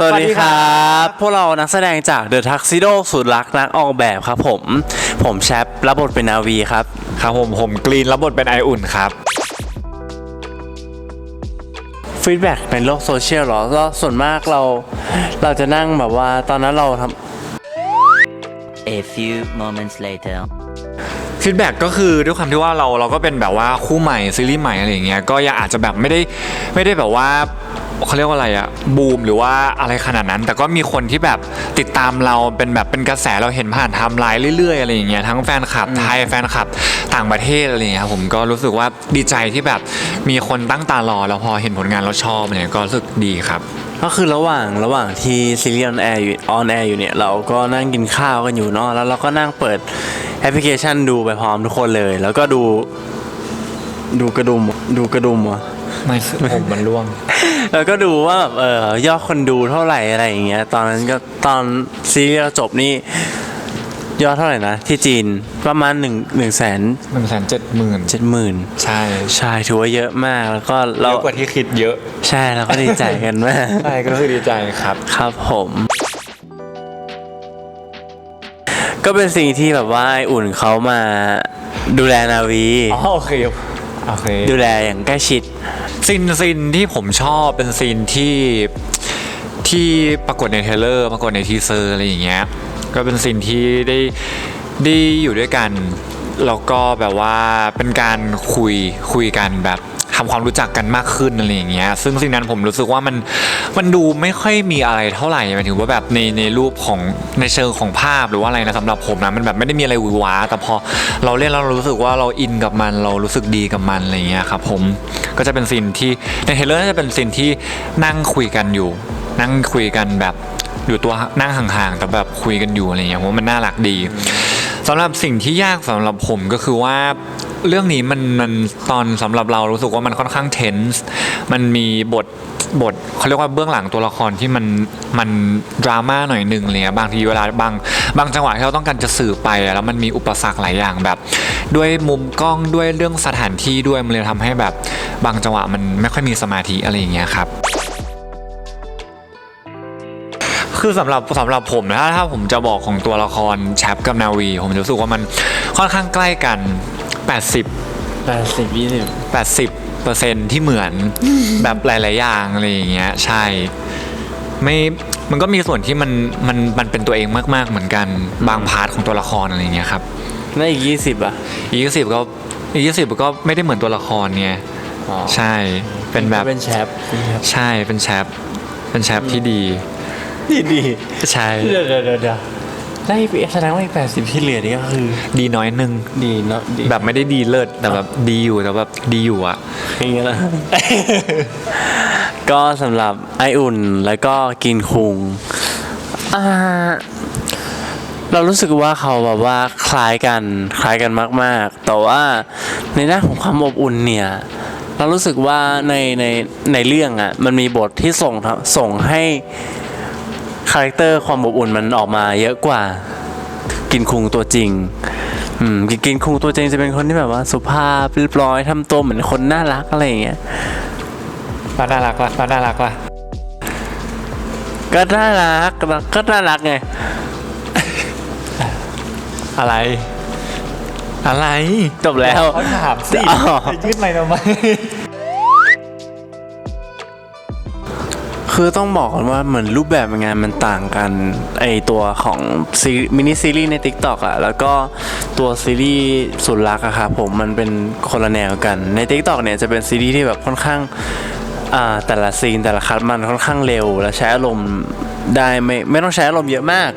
สวัสดีครับ พวกเรานักแสดงจาก The Tuxedo สุดรักนักออกแบบครับผม ผมแชปรับบทเป็นนาวีครับ ครับผมผมกรีนรับบทเป็นไออุ่นครับฟีดแบ็กเป็นโลกโซเชียลเหรอก็ส่วนมากเราเราจะนั่งแบบว่าตอนนั้นเราท A few moments later. ฟีดแบ็กก็คือด้วยความที่ว่าเราเราก็เป็นแบบว่าคู่ใหม่ซีรีส์ใหม่อะไรอย่างเงี้ยก็ยังอาจจะแบบไม่ได้ไม่ได้แบบว่า เขาเรียกว่าอะไรอะบูมหรือว่าอะไรขนาดนั้น แต่ก็มีคนที่แบบติดตามเราเป็นแบบเป็นกระแสเราเห็นผ่านไทม์ไลน์เรื่อยๆอะไรอย่างเงี้ยทั้งแฟนคลับไทยแฟนคลับต่างประเทศอะไรอย่างเงี้ยผมก็รู้สึกว่าดีใจที่แบบมีคนตั้งตารอแล้วพอเห็นผลงานเราชอบเนี่ยก็รู้สึกดีครับำก็คือระหว่างระหว่างที่ซีรีส์ออนแอร์อยู่ออนแอร์อยู่เนี่ยเราก็นั่งกินข้าวกันอยู่เนาะแล้วเราก็นั่งเปิดแอปพลิเคชันดูไปพร้อมทุกคนเลย แล้วก็ดูดูกระดุมดูกระดุมวะ ไม่ผมมันร่วง แล้วก็ดูว่าแบบเออยอดคนดูเท่าไหร่อะไรอย่างเงี้ยตอนนั้นก็ตอนซีรีส์เราจบนี่ยอดเท่าไหร่นะ ที่จีนประมาณหนึ่งหนึ่งแสนหนึ่งแสนเจ็ดหมื่นเจ็ดหมื่นใช่ใช่ถือว่าเยอะมากแล้วก็เยเราอะกว่าที่คิดเยอะ ใช่เราก็ดีใจกันมากใช่ก็คือดีใจครับ ครับผม ก็เป็นสิ่งที่แบบว่าไออุ่นเขามาดูแลนาวีอ๋อโอเค โอเค ดูแลอย่างใกล้ชิด ซีนซีนที่ผมชอบเป็นซีนที่ที่ปรากฏในเทรลเลอร์ปรากฏในทีเซอร์อะไรอย่างเงี้ย ก็เป็นซีนที่ได้ได้อยู่ด้วยกันแล้วก็แบบว่าเป็นการคุยคุยกันแบบ ทำความรู้จักกันมากขึ้นอะไรอย่างเงี้ยซึ่งสิ่งนั้นผมรู้สึกว่ามันมันดูไม่ค่อยมีอะไรเท่าไหร่หมายถึงว่าแบบในในรูปของในเชิงของภาพหรือว่าอะไรนะสำหรับผมนะมันแบบไม่ได้มีอะไรหวือหวาแต่พอเราเล่นแล้วเรารู้สึกว่าเราอินกับมัน เรารู้สึกดีกับมันอะไรอย่างเงี้ยครับผมก็จะเป็นซีนที่ในเทรลเลอร์น่าจะเป็นซีนที่นั่งคุยกันอยู่ นั่งคุยกันแบบอยู่ตัวนั่งห่างๆแต่แบบคุยกันอยู่อะไรอย่างเงี้ยผมว่ามันน่ารักดีสำหรับสิ่งที่ยากสำหรับผมก็คือว่า เรื่องนี้มันมันตอนสำหรับเรารู้สึกว่ามันค่อนข้างเทนส์มันมีบทบทเขาเรียกว่าเบื้องหลังตัวละครที่มันมันดราม่าหน่อยหนึ่งอะไรเลยบางทีเวลาบางบางจังหวะที่เราต้องการจะสื่อไปแล้วมันมีอุปสรรคหลายอย่างแบบ ด้วยมุมกล้องด้วยเรื่องสถานที่ด้วยมันเลยทำให้แบบบางจังหวะมันไม่ค่อยมีสมาธิอะไรอย่างเงี้ยครับคือสำหรับสำหรับผมนะถ้าผมจะบอกของตัวละครแชปกับนาวี ผมรู้สึกว่ามันค่อนข้างใกล้กัน 80 80 20 80เปอร์เซ็นที่เหมือนแบบหลาย ๆ อย่างอะไรอย่างเงี้ยใช่ ไม่มันก็มีส่วนที่มันมันมันเป็นตัวเองมาก ๆ เหมือนกันบางพาร์ทของตัวละครอะไรอย่างเงี้ยครับ แล้วอีก20อะ อีกยี่สิบก็อีกยี่สิบก็ไม่ได้เหมือนตัวละครไงอ๋อ ใช่เป็นแบบเป็นแชปเป็นแชปใช่เป็นแชปเป็นแชปที่ดีดีดีใช่ เดี๋ยวเดี๋ยวเดี๋ยวเดี๋ยว ได้อีกแสดงว่าอีก80 ที่เหลือนี่ก็คือ ดีน้อยหนึง ดีเนาะดีแบบไม่ได้ดีเลิศแต่แบบดีอยู่แต่แบบดีอยู่อะ อย่างเงี้ยนะ ก็สำหรับไออุ่นแล้วก็กินคุงอ่าเรารู้สึกว่าเขาแบบว่าคล้ายกันคล้ายกันมาก ๆ แต่ว่าในด้านของความอบอุ่นเนี่ย เรารู้สึกว่าในในในเรื่องอะมันมีบทที่ส่งทส่งให้ คาแรคเตอร์ความอบอุ่นมันออกมาเยอะกว่ากินคุงตัวจริงอืมกินกินคุงตัวจริงจะเป็นคนที่แบบว่าสุภาพเรียบร้อยทำตัวเหมือนคนน่ารักอะไรอย่างเงี้ยป้าน่ารักป่ะป้าน่ารักป่ะก็น่ารักก็น่ารักไง อะไร อะไร จบแล้วเขาถามสิอ๋อจะยืดไม่ทำไม คือต้องบอกก่อนว่าเหมือนรูปแบบงานมันต่างกันไอตัวของซีมินิซีรีส์ใน t ิ k t o k อะแล้วก็ตัวซีรีส์สุดรักอะครับผมมันเป็นคนละแนวกันใน t ิ k t o k เนี่ยจะเป็นซีรีส์ที่แบบค่อนข้างอ่าแต่ละซีนแต่ละคัดมันค่อนข้างเร็ว และใช้อารมณ์ได้ไม่ไม่ต้องใช้อารมณ์เยอะมาก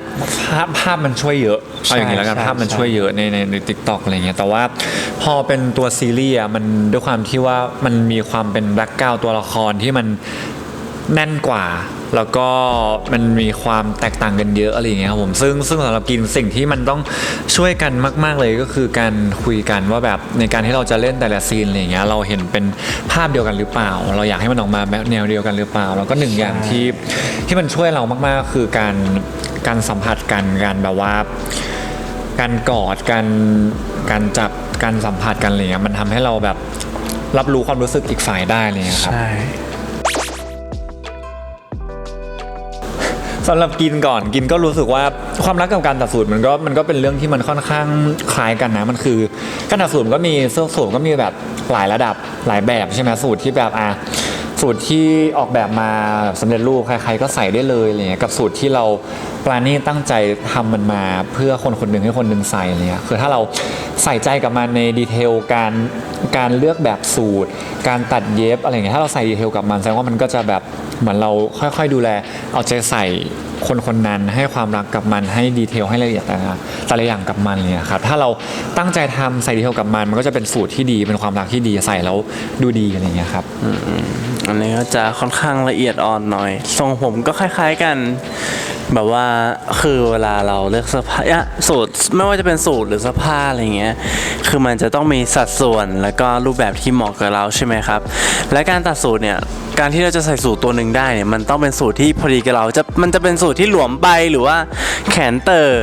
ภาพภาพมันช่วยเยอะเอาอย่างนี้แล้วกันใช่ภาพมันใช่ ช่วยเยอะในในในทิกตอกอะไรเงี้ยแต่ว่าพอเป็นตัวซีรีส์อะมันด้วยความที่ว่ามันมีความเป็นแบล็กกราวตัวละครที่มัน แน่นกว่า แล้วก็มันมีความแตกต่างกันเยอะอะไรอย่างเงี้ยครับผมซึ่งซึ่งสำหรับกินสิ่งที่มันต้องช่วยกันมาก ๆเลยก็คือการคุยกันว่าแบบในการที่เราจะเล่นแต่ละซีนอะไรอย่างเงี้ยเราเห็นเป็นภาพเดียวกันหรือเปล่า เราอยากให้มันออกมาแบบแนวเดียวกันหรือเปล่า แล้วก็หนึ่งอย่างที่ที่มันช่วยเรามากๆก็คือการการสัมผัสกันการแบบว่าการกอดการการจับการสัมผัสกันอะไรเงี้ยมันทำให้เราแบบรับรู้ความรู้สึกอีกฝ่ายได้เลยครับใช่ สำหรับกินก่อนกินก็รู้สึกว่าความรักกับการตัดสูตรมันก็มันก็เป็นเรื่องที่มันค่อนข้างคล้ายกันนะมันคือการตัดสูตรก็มีสูตรก็มีแบบหลายระดับหลายแบบใช่ไหมสูตรที่แบบอะสูตรที่ออกแบบมาแบบสำเร็จรูปใครๆก็ใส่ได้เลยอะไรเงี้ยกับสูตรที่เราปลานี่ตั้งใจทำมันมาเพื่อคนคนหนึ่งให้คนหนึ่งใส่อะไรเงี้ยคือถ้าเราใส่ใจกับมันในดีเทลการการเลือกแบบสูตร การตัดเย็บอะไรเงี้ยถ้าเราใส่ดีเทลกับมันแสดงว่ามันก็จะแบบ เหมือนเราค่อยๆดูแล เอาใจใส่คนคนนั้นให้ความรักกับมันให้ดีเทลให้ละเอียดนะแต่ละอย่างกับมันเนี่ยครับถ้าเราตั้งใจทำใส่ดีเทลกับมัน มันก็จะเป็นสูตรที่ดีเป็นความรักที่ดีใส่แล้วดูดีอะไรเงี้ยครับอันนี้ก็จะค่อนข้างละเอียดอ่อนหน่อยทรงผมก็คล้าย ๆกัน แบบว่าคือเวลาเราเลือกเสื้อผ้าอะสูตรไม่ว่าจะเป็นสูตรหรือเสื้อผ้าอะไรเงี้ยคือมันจะต้องมีสัดส่วนแล้วก็รูปแบบที่เหมาะกับเราใช่ไหมครับ และการตัดสูตรเนี่ยการที่เราจะใส่สูตรตัวหนึ่งได้เนี่ยมันต้องเป็นสูตรที่พอดีกับเราจะมันจะเป็นสูตรที่หลวมไปหรือว่าแขนเตอร์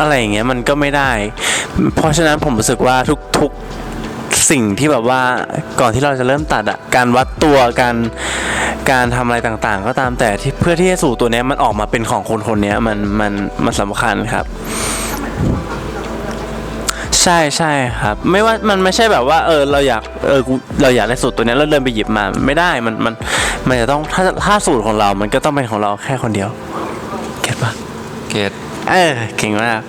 อะไรอย่างเงี้ยมันก็ไม่ได้ เพราะฉะนั้นผมรู้สึกว่าทุกๆ สิ่งที่แบบว่าก่อนที่เราจะเริ่มตัดอะการวัดตัวการการทำอะไรต่างๆ ก็ตามแต่ที่เพื่อที่ให้สูตรตัวเนี้ยมันออกมาเป็นของคนคนเนี้ยมันมันมันสำคัญครับ ใช่ใช่ครับ ไม่ว่ามันไม่ใช่แบบว่า เออเราอยากเออกูเราอยากได้สูตรตัวเนี้ยแล้วเดินไปหยิบมาไม่ได้มันมันมันจะต้องถ้าถ้าสูตรของเรา มันก็ต้องเป็นของเราแค่คนเดียวเก็ตปะเกตเออเก่งมาก